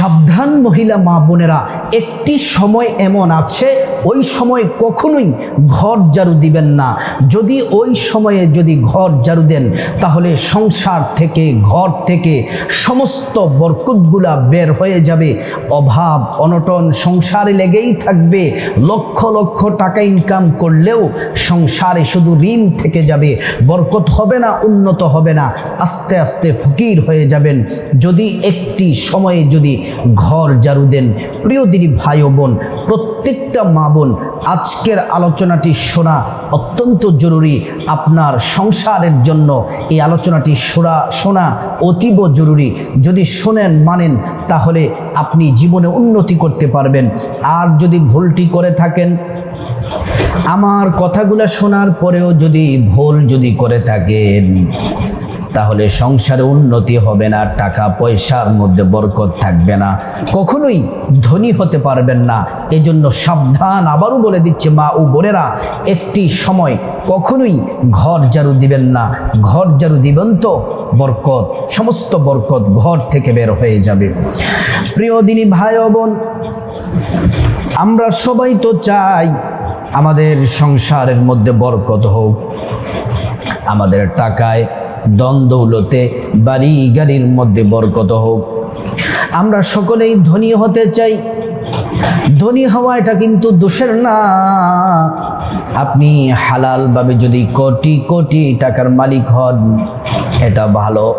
সাবধান মহিলা মা বোনেরা, একটি সময় এমন আছে, ওই সময় কখনোই ঘর ঝাড়ু দিবেন না। যদি ওই সময়ে যদি ঘর ঝাড়ু দেন, তাহলে সংসার থেকে, ঘর থেকে সমস্ত বরকতগুলা বের হয়ে যাবে। অভাব, অনটন সংসারে লেগেই থাকবে। লক্ষ লক্ষ টাকা ইনকাম করলেও সংসারে শুধু ঋণ থেকে যাবে। বরকত হবে না, উন্নত হবে না। আস্তে আস্তে ফকির হয়ে যাবেন। যদি একটি সময়ে যদি ঘর ঝাড়ু দেন প্রিয় দিদি ভাই বোন, প্রত্যেকটা মা বোন, আজকের আলোচনাটি শোনা অত্যন্ত জরুরি। আপনার সংসারের জন্য এই আলোচনাটি শোনা শোনা অতীব জরুরি। যদি শোনেন, মানেন, তাহলে আপনি জীবনে উন্নতি করতে পারবেন। আর যদি ভুলটি করে থাকেন, আমার কথাগুলো শোনার পরেও যদি ভুল যদি করে থাকেন তাহলে সংসারে উন্নতি হবে না, টাকা, পয়সার মধ্যে বরকত থাকবে না। কখনোই ধনী হতে পারবেন না। এজন্য সাবধান আবারও বলে দিচ্ছে মা ও বোনেরা, একটি সময় কখনোই ঘর ঝাড়ু দিবেন না। ঘর ঝাড়ু দিবেন তো বরকত, সমস্ত বরকত ঘর থেকে বের হয়ে যাবে। প্রিয় দিনী ভাই বোন, আমরা সবাই তো চাই আমাদের সংসারের মধ্যে বরকত হোক। আমাদের টাকায় দ্বন্দ্বৌলতে বাড়ি গাড়ির মধ্যে বরকত হোক। আমরা সকলেই ধনী হতে চাই। ধনী হওয়া এটা কিন্তু দোষের না। আপনি হালালভাবে যদি কোটি কোটি টাকার মালিক হন, এটা ভালো।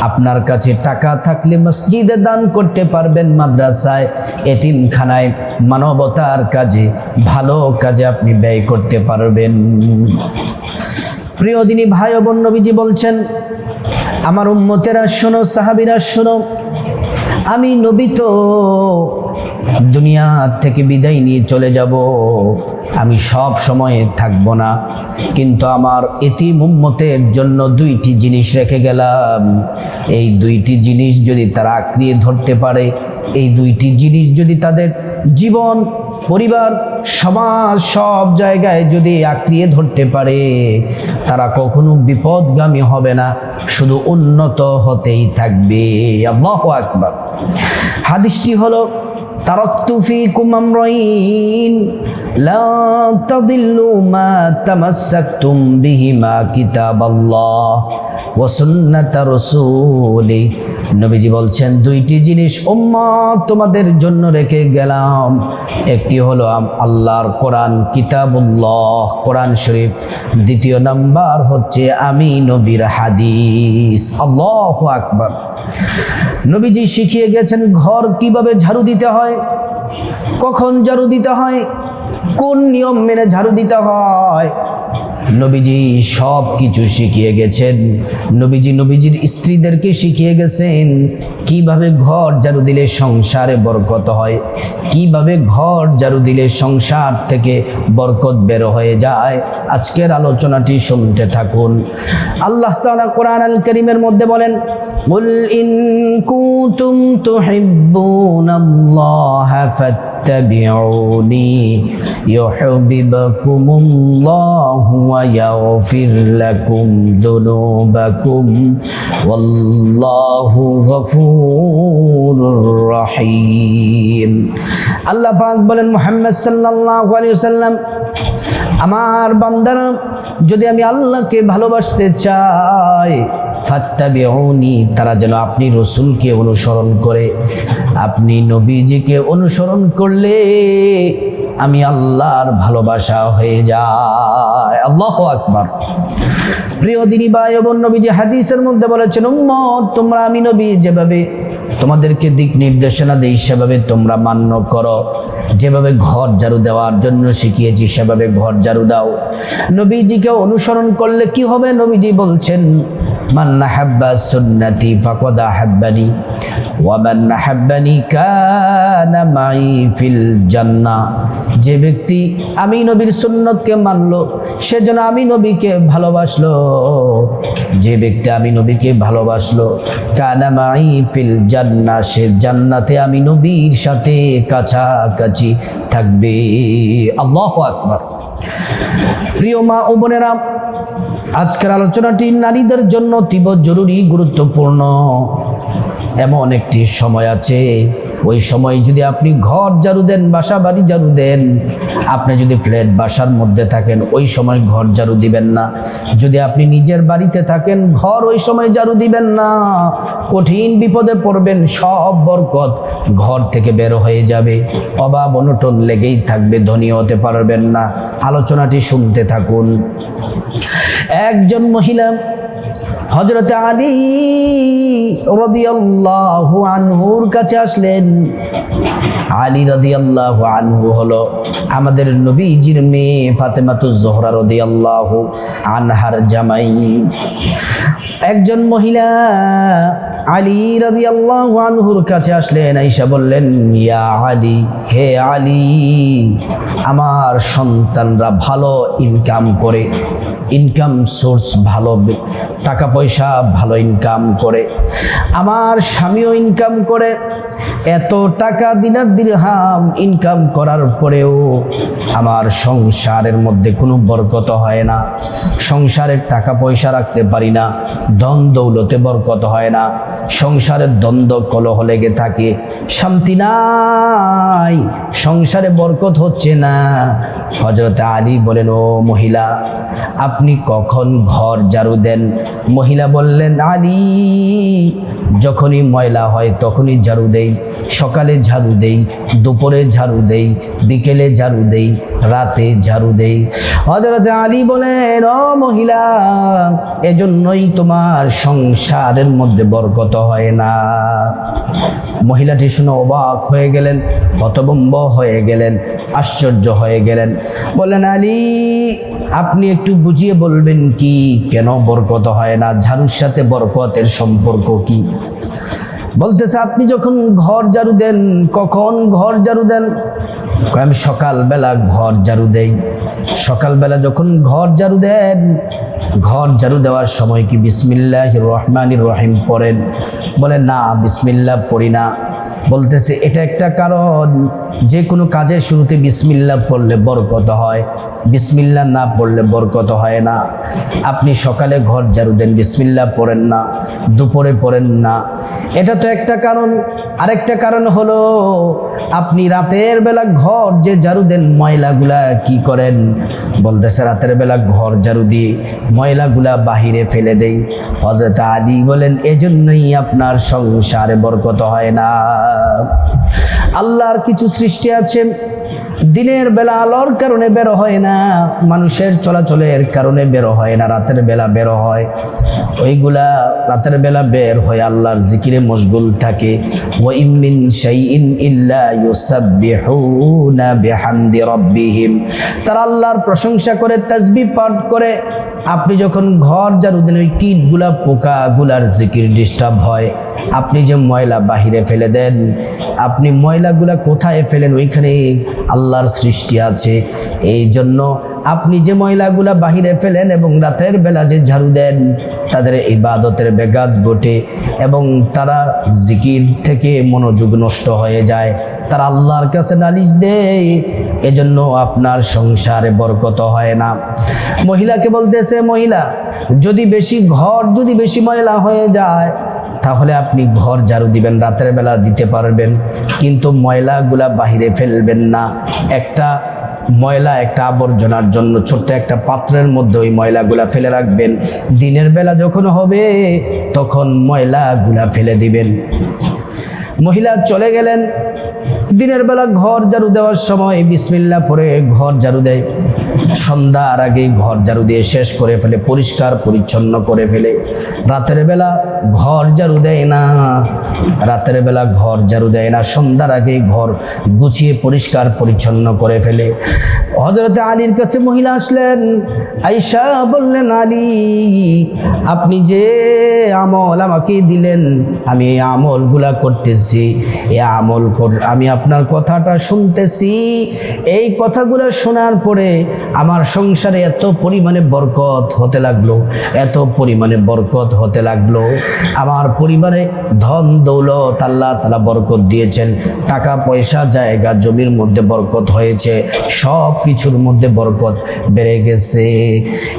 আপনার কাছে টাকা থাকলে মসজিদে দান করতে পারবেন মাদ্রাসায়, এতিমখানায়। মানবতার কাজে, ভালো কাজে আপনি ব্যয় করতে পারবেন। প্রিয় দিনী ভাই ও বোন নবীজি বলছেন, আমার উম্মতেরা শোনো, সাহাবিরা শোনো, আমি নবী তো দুনিয়া থেকে বিদায় নিয়ে চলে যাব, আমি সব সময় থাকব না। কিন্তু আমার এতিম উম্মতের জন্য দুইটি জিনিস রেখে গেলাম। এই দুইটি জিনিস যদি তারা আঁকড়িয়ে ধরতে পারে, এই দুইটি জিনিস যদি তাদের জীবন পরিবার, সমাজ, সব জায়গায় যদি আঁকড়িয়ে ধরতে পারে, তারা কখনো বিপদগামী হবে না, শুধু উন্নত হতেই থাকবে। আল্লাহ আকবার। হাদিসটি হলো তারকতু ফিকুম আমরাইন, লা তাদিল্লু মা তামাসসাকতুম বিহিমা কিতাবাল্লাহ ওয়া সুন্নাতা রাসূলি নবীজি বলছেন, দুইটি জিনিস উম্মত তোমাদের জন্য রেখে গেলাম। একটি হলো আল্লাহর কোরআন কিতাবুল্লাহ, কোরআন শরীফ। দ্বিতীয় নাম্বার হচ্ছে, আমি নবীর হাদিস। আল্লাহ আকবর। নবীজি শিখিয়ে গেছেন, ঘর কীভাবে ঝাড়ু দিতে হয়? কখন ঝাড়ু দিতে হয়? কোন নিয়ম মেনে ঝাড়ু দিতে হয়? নবীজি সব কিছু শিখিয়ে গেছেন নবীজি নবীজির স্ত্রীদেরকে শিখিয়ে গেছেন কিভাবে ঘর ঝাড়ু দিলে সংসারে বরকত হয় কিভাবে ঘর ঝাড়ু দিলে সংসার থেকে বরকত বের হয়ে যায় আজকের আলোচনাটি শুনতে থাকুন আল্লাহ তাআলা কোরআন আল করিমের মধ্যে বলেন قل إن كنتم تحبون الله فاتبعوني يحببكم الله ويغفر لكم ذنوبكم والله غفور رحيم আল্লাহ পাক বলেন মুহাম্মদ সাল্লাল্লাহু আলাইহি ওয়াসাল্লাম আমার বান্দারা যদি আমি আল্লাহকে ভালোবাসতে চাই ফাত্তাবিউনি তারা যেন আপনি রসুলকে অনুসরণ করে আপনি নবীজিকে অনুসরণ করলে আমি আল্লাহর ভালোবাসা হয়ে যায়। আল্লাহ আকবার। প্রিয় দিনী বা নবী যে হাদিসের মধ্যে বলেছেন, উম্মত, তোমরা আমি নবী যেভাবে তোমাদেরকে দিক নির্দেশনা দেই, সেভাবে তোমরা মান্য করো। যেভাবে ঘর ঝাড়ু দেওয়ার জন্য শিখিয়েছি, সেভাবে ঘর ঝাড়ু দাও। নবীজিকে অনুসরণ করলে কি হবে? নবীজি বলছেন, মান হাব্বা সুন্নতি ফাকাদ আহাব্বানি ওয়া মান হাব্বানি কানা মাই ফিল জান্নাহ। যে ব্যক্তি আমি নবীর সুন্নতকে মানলো, সে যেন আমি নবীকে ভালোবাসলো। যে ব্যক্তি আমি নবীকে ভালোবাসলো, কানা মাই ফিল জান্নাহ সে জান্নাতে আমি নবীর সাথে কাছাকাছি থাকবে। আল্লাহ আকবর। প্রিয় মা ও বোনেরা, আজকের আলোচনাটি নারীদের জন্য তীব্র জরুরি, গুরুত্বপূর্ণ। এমন একটি সময় আছে ওই সময় যদি আপনি ঘর ঝাড়ু দেন, বাসা বাড়ি ঝাড়ু দেন, আপনি যদি ফ্ল্যাট, বাসার মধ্যে থাকেন, ওই সময় ঘর ঝাড়ু দিবেন না। যদি আপনি নিজের বাড়িতে থাকেন, ঘর ওই সময় ঝাড়ু দিবেন না। কঠিন বিপদে পড়বেন, সব বরকত ঘর থেকে বের হয়ে যাবে। অভাব, অনটন লেগেই থাকবে, ধনী হতে পারবেন না। আলোচনাটি শুনতে থাকুন। একজন মহিলা হজরত আলী রদিয়াল্লাহু আনহুর কাছে আসলেন। আলী রদিয়াল্লাহু আনহু হলো আমাদের নবীজির মেয়ে ফাতেমাতু জোহরা রদিয়াল্লাহু আনহার জামাই। একজন মহিলা আলী রাদিয়াল্লাহু আনহুর কাছে আসলেন, আইসা বললেন, ইয়া আলী, হে আলী, আমার সন্তানরা ভালো ইনকাম করে ইনকাম সোর্স ভালো টাকা পয়সা ভালো ইনকাম করে। আমার স্বামীও ইনকাম করে। এত টাকা দিনার দিরহাম ইনকাম করার পরেও আমার সংসারের মধ্যে কোনো বরকত হয় না। সংসারের টাকা পয়সা রাখতে পারি না। ধন দৌলতে বরকত হয় না। সংসারের দ্বন্দ্ব কলহ লেগে থাকে। শান্তি নাই। সংসারে বরকত হচ্ছে না। হজরত আলী বলেন, ও মহিলা, আপনি কখন ঘর ঝাড়ু দেন? মহিলা বললেন, আলী, যখনই ময়লা হয় তখনই ঝাড়ু দেই। সকালে ঝাড়ু দেই, দুপুরে ঝাড়ু দেই, বিকেলে ঝাড়ু দেই, রাতে ঝাড়ু দেই। হজরত আলী বলেন, ও মহিলা, এজন্যই তোমার সংসারের মধ্যে বরকত হয় না। মহিলাটি শুনে অবাক হয়ে গেলেন হতবম্ব হয়ে গেলেন, আশ্চর্য হয়ে গেলেন। বলেন আলী, আপনি একটু বুঝিয়ে বলবেন কি? কেন বরকত হয় না? ঝাড়ুর সাথে বরকতের সম্পর্ক কি? বলতেছে, আপনি যখন ঘর ঝাড়ু দেন, কখন ঘর ঝাড়ু দেন? আমি সকালবেলা ঘর ঝাড়ু দেই। সকালবেলা যখন ঘর ঝাড়ু দেন, ঘর ঝাড়ু দেওয়ার সময় কি বিসমিল্লাহ রহমানির রহিম পড়েন? বলে, না, বিসমিল্লাহ পড়ি না। বলতেছে, এটা একটা কারণ যে কোনো কাজের শুরুতে বিসমিল্লা পড়লে বরকত হয়, বিসমিল্লা না পড়লে বরকত হয় না। আপনি সকালে ঘর ঝাড়ু দেন, বিসমিল্লা পড়েন না, দুপুরে পড়েন না। এটা তো একটা কারণ। আরেকটা কারণ হলো আপনি রাতের বেলা ঘর যে ঝাড়ু দেন, ময়লাগুলা কি করেন? বলতেছে, রাতের বেলা ঘর ঝাড়ু দিয়ে ময়লাগুলা বাহিরে ফেলে দেই। হজরত আলী বলেন, এজন্যই আপনার সংসারে বরকত হয় না। আল্লাহর কিছু সৃষ্টি আছে, দিনের বেলা আলোর কারণে বের হয় না, মানুষের চলাচলের কারণে বের হয় না, রাতের বেলা বের হয়। ওইগুলা রাতের বেলা বের হয় আল্লাহর জিকিরে মশগুল থাকে। ও ইমিন শাইইন ইল্লা ইউসাব্বিহুনা বিহামদি রাব্বিহিম। তারা আল্লাহর প্রশংসা করে তাসবিহ পাঠ করে। আপনি যখন ঘর ঝাড়ু দেন ওই কীটগুলা, পোকাগুলার জিকির ডিস্টার্ব হয়। আপনি যে ময়লা বাহিরে ফেলে দেন, আপনি ময়লাগুলা কোথায় ফেলেন, ওইখানে আল্লাহর সৃষ্টি আছে। এই জন্য আপনি যে ময়লাগুলা বাহিরে ফেলেন এবং রাতের বেলা যে ঝাড়ু দেন, তাদের ইবাদতের বেগাত ঘটে এবং তারা জিকির থেকে মনোযোগ নষ্ট হয়ে যায়। তারা আল্লাহর কাছে নালিশ দেয় এজন্য আপনার সংসারে বরকত হয় না। মহিলাকে বলতেছে, মহিলা, যদি বেশি ঘর, যদি বেশি ময়লা হয়ে যায়, তাহলে আপনি ঘর ঝাড়ু দিবেন, রাতের বেলা দিতে পারবেন। কিন্তু ময়লাগুলা বাহিরে ফেলবেন না। একটা ময়লা, একটা আবর্জনার জন্য ছোট্ট একটা পাত্রের মধ্যে ওই ময়লাগুলা ফেলে রাখবেন। দিনের বেলা যখন হবে, তখন ময়লাগুলা ফেলে দিবেন। মহিলা চলে গেলেন। দিনের বেলা ঘর ঝাড়ু দেওয়ার সময় বিসমিল্লা পরে ঘর ঝাড়ু দেয়। সন্ধ্যার আগে ঘর ঝাড়ু দিয়ে শেষ করে ফেলে, পরিষ্কার পরিচ্ছন্ন করে ফেলে। রাতের বেলা ঘর ঝাড়ু দেয় না, রাতের বেলা ঘর ঝাড়ু দেয় না, সন্ধ্যার আগে ঘর গুছিয়ে পরিষ্কার পরিচ্ছন্ন করে ফেলে। হজরতে আলীর কাছে মহিলা আসলেন আইসা বললেন, আলী, আপনি যে আমল আমাকে দিলেন, আমি এই আমলগুলা করতেছি, এই আমল আমি আপনার কথাটা শুনতেছি। এই কথাগুলো শোনার পরে আমার সংসারে এত পরিমাণে বরকত হতে লাগল, এত পরিমাণে বরকত হতে লাগল। আমার পরিবারে ধন দৌলত আল্লাহ তালা বরকত দিয়েছেন, টাকা পয়সা জায়গা জমির মধ্যে বরকত হয়েছে, সব কিছুর মধ্যে বরকত বেড়ে গেছে।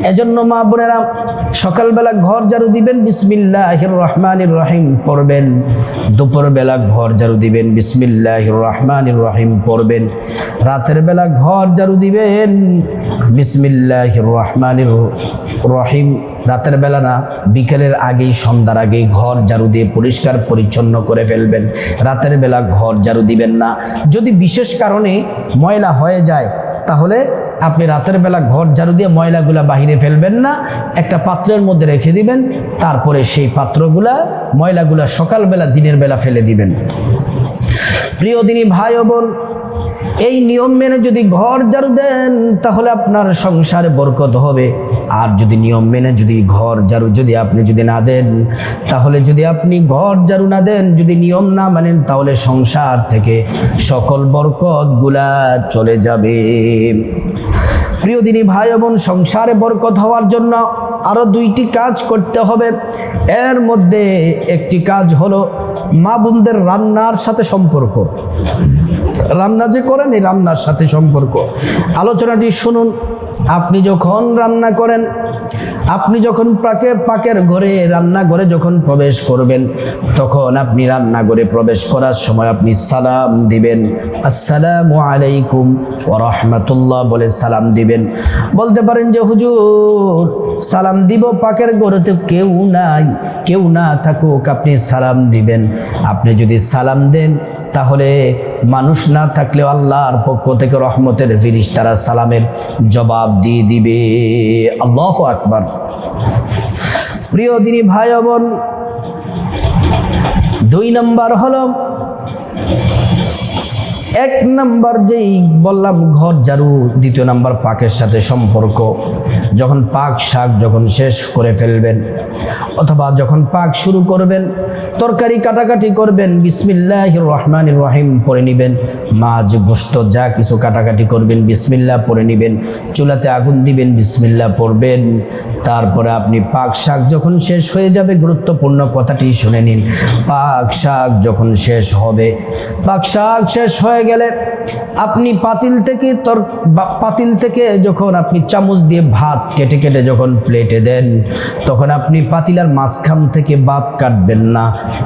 এজন্য মা বোনেরা, সকালবেলা ঘর ঝাড়ু দিবেন বিসমিল্লাহ রহমানির রহিম পড়বেন। দুপুরবেলা ঘর ঝাড়ু দিবেন বিসমিল্লাহ রহমানির রহিম পড়বেন। রাতের বেলা ঘর ঝাড়ু দিবেন বিসমিল্লাহ রহমানির রহিম। রাতের বেলা না, বিকেলের আগেই, সন্ধ্যার আগেই ঘর ঝাড়ু দিয়ে পরিষ্কার পরিচ্ছন্ন করে ফেলবেন। রাতের বেলা ঘর ঝাড়ু দিবেন না। যদি বিশেষ কারণে ময়লা হয়ে যায়, তাহলে আপনি রাতের বেলা ঘর ঝাড়ু দিয়ে ময়লাগুলা বাহিরে ফেলবেন না। একটা পাত্রের মধ্যে রেখে দিবেন। তারপরে সেই পাত্রগুলা, ময়লাগুলা সকালবেলা, দিনের বেলা ফেলে দিবেন। প্রিয় দিনী ভাই ও বোন এই নিয়ম মেনে যদি ঘর ঝাড়ু দেন, তাহলে আপনার সংসারে বরকত হবে। আর যদি নিয়ম মেনে যদি ঘর ঝাড়ু যদি আপনি যদি না দেন, তাহলে যদি আপনি ঘর ঝাড়ু না দেন, যদি নিয়ম না মানেন, তাহলে সংসার থেকে সকল বরকতগুলা চলে যাবে। প্রিয় দিনী ভাই বোন, সংসারে বরকত হওয়ার জন্য আরও দুইটি কাজ করতে হবে। এর মধ্যে একটি কাজ হলো মা বোনদের রান্নার সাথে সম্পর্ক। রান্না যে করেন, এই রান্নার সাথে সম্পর্ক। আলোচনাটি শুনুন, আপনি যখন রান্না করেন, আপনি যখন পাকে, পাকের ঘরে রান্না রান্নাঘরে যখন প্রবেশ করবেন, তখন আপনি রান্না রান্নাঘরে প্রবেশ করার সময় আপনি সালাম দিবেন। আসসালামু আলাইকুম রহমতুল্লাহ বলে সালাম দিবেন। বলতে পারেন যে, হুজুর, সালাম দিব পাকের ঘরে তো কেউ নাই, কেউ না থাকুক, আপনি সালাম দিবেন। আপনি যদি সালাম দেন তাহলে মানুষ না থাকলেও আল্লাহর পক্ষ থেকে রহমতের ফিরিস তারা সালামের জবাব দিয়ে দিবে। আল্লাহ আকবার। প্রিয় দিনী ভাই বোন, দুই নম্বর হলো এক নাম্বার যেই বললাম ঘর ঝাড়ু, দ্বিতীয় নাম্বার পাকের সাথে সম্পর্ক। যখন পাক শাক যখন শেষ করে ফেলবেন, অথবা যখন পাক শুরু করবেন, তরকারি কাটাকাটি করবেন বিসমিল্লাহ রহমান রহিম পরে নেবেন, মাছ গোস্ত যা কিছু কাটাকাটি করবেন, বিসমিল্লাহ পরে নেবেন, চুলাতে আগুন দিবেন, বিসমিল্লাহ পড়বেন তারপরে আপনি পাক শাক যখন শেষ হয়ে যাবে, গুরুত্বপূর্ণ কথাটি শুনে নিন। পাক শাক যখন শেষ হবে, পাক শাক শেষ হয়ে গেলে আপনি পাতিল থেকে তর পাতিল থেকে যখন আপনি চামচ দিয়ে ভাত কেটে কেটে যখন প্লেটে দেন, তখন আপনি পাতিলার মাঝখান থেকে ভাত কাটবেন না।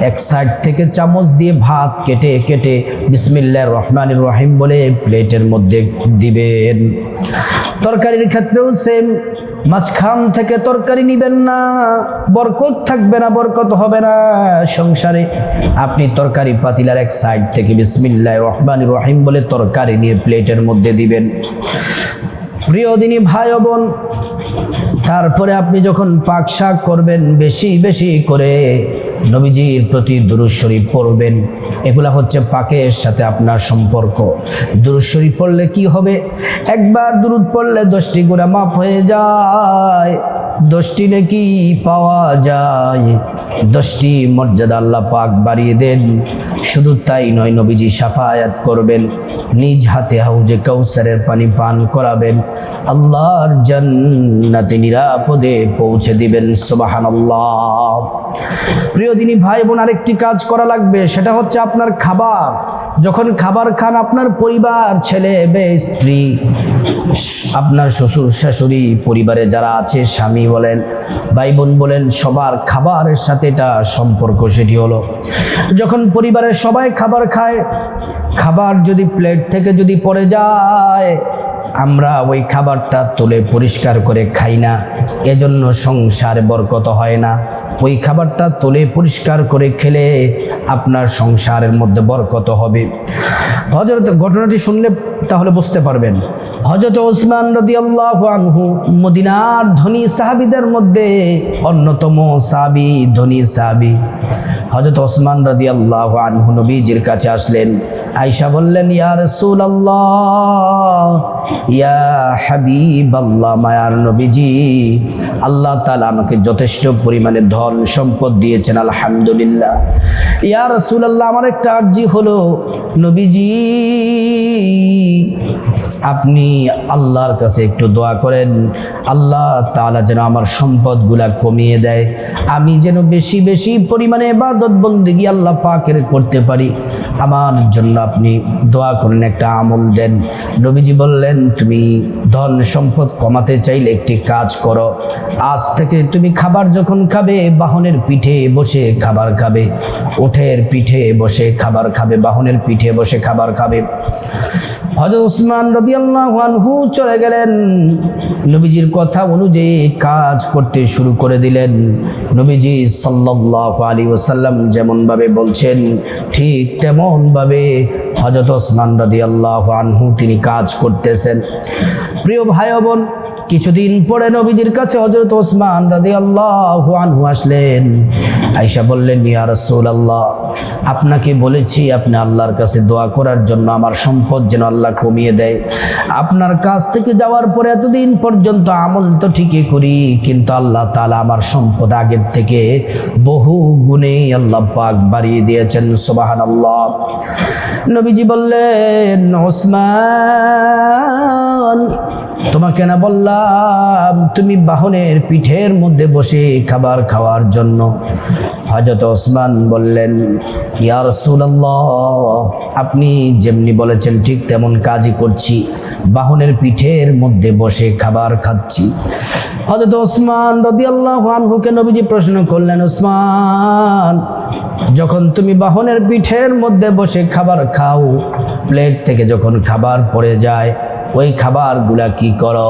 এক সাইড থেকে চামচ দিয়ে ভাত কেটে কেটে বিসমিল্লাহ রহমান রহিম বলে প্লেটের মধ্যে দিবেন। তরকারির ক্ষেত্রেও সেম মাঝখান থেকে তরকারি নিবেন না, বরকত থাকবে না, বরকত হবে না। সংসারে আপনি তরকারি পাতিলার এক সাইড থেকে বিসমিল্লাহ রহমান রহিম বলে তরকারি নিয়ে প্লেটের মধ্যে দিবেন। প্রিয় দিনী ভাই বোন, তারপরে আপনি যখন পাক শাক করবেন, বেশি বেশি করে নবীজির প্রতি দুরুজ শরীফ পড়বেন। এগুলা হচ্ছে পাকের সাথে আপনার সম্পর্ক। দুরুজ শরীফ পড়লে কি হবে? একবার দুরুদ পড়লে দশটি গুণা মাফ হয়ে যায়। দশটি নাকি পাওয়া যায়। দশটি মর্যাদা আল্লাহ পাক বাড়িয়ে দেন। শুধু তাই নয়, নবীজি সাফায়াত করবেন, নিজ হাতে হাউজে কৌসারের পানি পান করাবেন, আল্লাহর জান্নাতে নিরাপদে পৌঁছে দিবেন, সুবহানাল্লাহ। প্রিয় দিনী ভাই বোন, আরেকটি কাজ করা লাগবে, সেটা হচ্ছে আপনার খাবার। যখন খাবার খান আপনার পরিবার, ছেলে বে স্ত্রী, আপনার শ্বশুর, শাশুড়ি, পরিবারে যারা আছে, স্বামী বলেন, ভাই বোন বলেন, সবার খাবারের সাথে এটা সম্পর্ক, সেটি হলো যখন পরিবারের সবাই খাবার খায়, খাবার যদি প্লেট থেকে যদি পড়ে যায় আমরা ওই খাবারটা তুলে পরিষ্কার করে খাই না, এজন্য সংসারে বরকত হয় না। ওই খাবারটা তুলে পরিষ্কার করে খেলে আপনার সংসারের মধ্যে বরকত হবে। হজরত ঘটনাটি শুনলে তাহলে বুঝতে পারবেন। হজরত ওসমান রদি আনহু মদিনার ধনী সাহাবিদের মধ্যে অন্যতম সাবি ধনী সাহাবি। হজরত ওসমান রদি আল্লাহ আনহু নবীজির কাছে আসলেন। আয়সা বললেন, ইয়া রসুল আল্লাহ ইয়া হাবিব আল্লাহ মায়ার নবীজি, আল্লাহ তালা আমাকে যথেষ্ট পরিমাণে ধন সম্পদ দিয়েছেন, আলহামদুলিল্লাহ। ইয়া রসুল আল্লাহ আমার একটা আর্জি হলো, নবীজি আপনি আল্লাহর কাছে একটু দোয়া করেন। আল্লাহ তালা যেন আমার সম্পদগুলা কমিয়ে দেয়। আমি যেন বেশি বেশি পরিমাণে ইবাদত বন্দিগি আল্লাহ পাকের করতে পারি। আমার জন্য আপনি দোয়া করেন, একটা আমল দেন। নবীজি বললেন, তুমি ধন সম্পদ কমাতে চাইলে একটি কাজ করো। আজ থেকে তুমি খাবার যখন খাবে, বাহনের পিঠে বসে খাবার খাবে। ওঠের পিঠে বসে খাবার খাবে, বাহনের পিঠে বসে খাবার খাবে। হজরত উসমান রাদিয়াল্লাহু আনহু চলে গেলেন। নবীজির কথা অনুযায়ী কাজ করতে শুরু করে দিলেন। নবীজি সাল্লাল্লাহু আলাইহি ওয়াসাল্লাম যেমনভাবে বলছেন, ঠিক তেমনভাবে হযরত ওসমান রাদিয়াল্লাহু আনহু তিনি কাজ করতেছেন। প্রিয় ভাই বোন কিছুদিন পরে নবীজির কাছে হজরত ওসমান রাদি আল্লাহ আসলেন। আইসা বললেন, ইয়া আল্লাহ আপনাকে বলেছি আপনি আল্লাহর কাছে দোয়া করার জন্য আমার সম্পদ যেন আল্লাহ কমিয়ে দেয়। আপনার কাছ থেকে যাওয়ার পরে এতদিন পর্যন্ত আমল তো ঠিকই করি, কিন্তু আল্লাহ তালা আমার সম্পদ আগের থেকে বহু গুণে আল্লাহ পাক বাড়িয়ে দিয়েছেন, সুবহানাল্লাহ। নবীজি বললেন, ওসমান তোমাকে না বললাম, তুমি বাহনের পিঠের মধ্যে বসে খাবার খাওয়ার জন্য। হজরত ওসমান বললেন, ইয়া রাসূলুল্লাহ, আপনি যেমনি বলেছেন ঠিক তেমন কাজই করছি। বাহনের পিঠের মধ্যে বসে খাবার খাচ্ছি। হজরত ওসমান রাদিয়াল্লাহু আনহুকে নবীজি প্রশ্ন করলেন, ওসমান, যখন তুমি বাহনের পিঠের মধ্যে বসে খাবার খাও, প্লেট থেকে যখন খাবার পড়ে যায় ওই খাবারগুলা কি করো?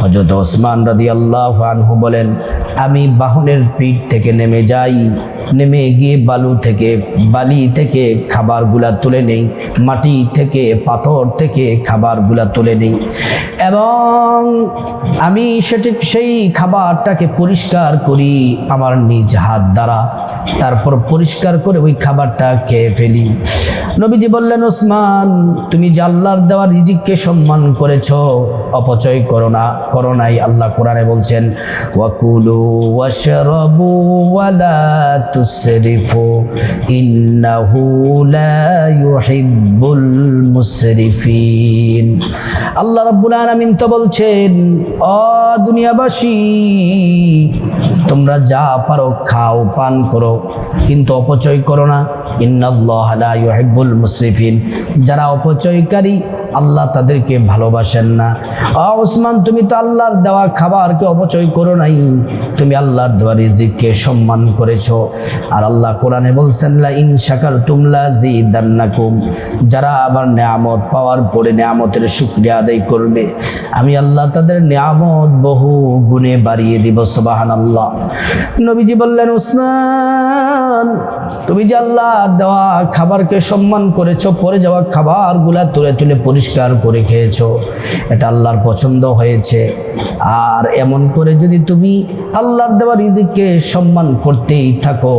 হজরত ওসমান রাদি আল্লাহ আনহু বলেন, আমি বাহনের পিঠ থেকে নেমে যাই, নেমে গিয়ে বালু থেকে, বালি থেকে খাবারগুলা তুলে নেই, মাটি থেকে, পাথর থেকে খাবারগুলা তুলে নেই। এবং আমি সেটি, সেই খাবারটাকে পরিষ্কার করি আমার নিজ হাত দ্বারা। তারপর পরিষ্কার করে ওই খাবারটা খেয়ে ফেলি। নবীজি বললেন, ওসমান, তুমি যে আল্লাহর দেওয়া রিজিককে সম্মান করেছ, অপচয় করো না, করো নাই, আল্লাহ কোরআনে বলছেন, ওয়াকুলু ওয়াশরাবু ওয়ালা তুসরিফু, ইন্নাহু লা ইউহিব্বুল মুসরিফিন। আল্লাহ রাব্বুল আলামিন তো বলছেন, অ দুনিয়াবাসী, তোমরা যা পারো খাও, পান করো, কিন্তু অপচয় করো না। ইন্নাল্লাহ লা ইউহিব্বুল মুসরিফিন। যারা অপচয়কারী আল্লাহ তাদেরকে ভালোবাসেন না। আ, ওসমান, তুমি তো আল্লাহর দেওয়া খাবারকে অপচয় করো নাই। তুমি আল্লাহর দেওয়া রিজিককে সম্মান করেছ। আর আল্লাহ কোরআনে বলছেন লা ইন শাকারতুম লা জিদান্নাকুম। যারা আমার নিয়ামত পাওয়ার পরে নিয়ামতের শুকরিয়া আদায় করবে, আমি আল্লাহ তাদের নিয়ামত বহু গুণে বাড়িয়ে দিব, সুবহানাল্লাহ। নবীজি বললেন উসমান তুমি যে আল্লাহ দেওয়া খাবারকে সম্মান করেছ, পরে যাওয়া খাবারগুলা তুলে তুলে পরিষ্কার করে খেয়েছো, এটা আল্লাহর পছন্দ হয়েছে। আর এমন করে যদি তুমি আল্লাহর দেওয়া রিজিককে সম্মান করতেই থাকো,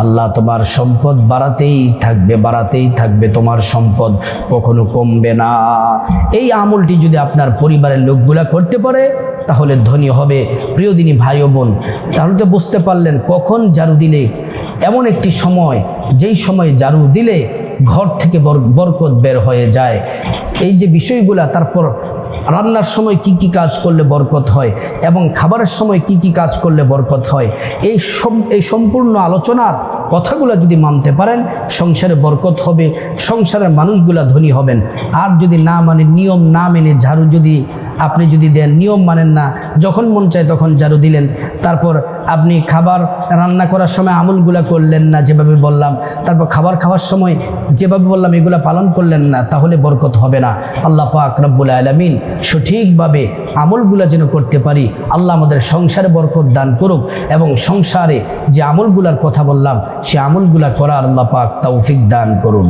আল্লাহ তোমার সম্পদ বাড়াতেই থাকবে বাড়াতেই থাকবে, তোমার সম্পদ কখনো কমবে না। এই আমলটি যদি আপনার পরিবারের লোকগুলা করতে পারে, তাহলে ধনী হবে। প্রিয় দিনী ভাই ও বোন, তাহলে তো বুঝতে পারলেন কখন জারু দিলে, এমন একটি সময়, যেই সময় জারু দিলে ঘর থেকে বর- বরকত বের হয়ে যায়। এই যে বিষয়গুলা, তারপর রান্নার সময় কি কি কাজ করলে বরকত হয় এবং খাবারের সময় কি কি কাজ করলে বরকত হয়, এই এই সম্পূর্ণ আলোচনার কথাগুলো যদি মানতে পারেন, সংসারে বরকত হবে, সংসারের মানুষগুলা ধনী হবেন। আর যদি না মানে নিয়ম না মেনে ঝাড়ু যদি আপনি যদি দেন, নিয়ম মানেন না, যখন মন চায় তখন ঝাড়ু দিলেন। তারপর আপনি খাবার রান্না করার সময় আমলগুলা করলেন না, যেভাবে বললাম। তারপর খাবার খাওয়ার সময় যেভাবে বললাম, এগুলা পালন করলেন না, তাহলে বরকত হবে না। আল্লাহ পাক রব্বুল আলমিন সঠিকভাবে আমলগুলা যেন করতে পারি, আল্লাহ আমাদের সংসারে বরকত দান করুক এবং সংসারে যে আমলগুলার কথা বললাম, সে আমলগুলা করার আল্লাহ পাক তৌফিক দান করুন।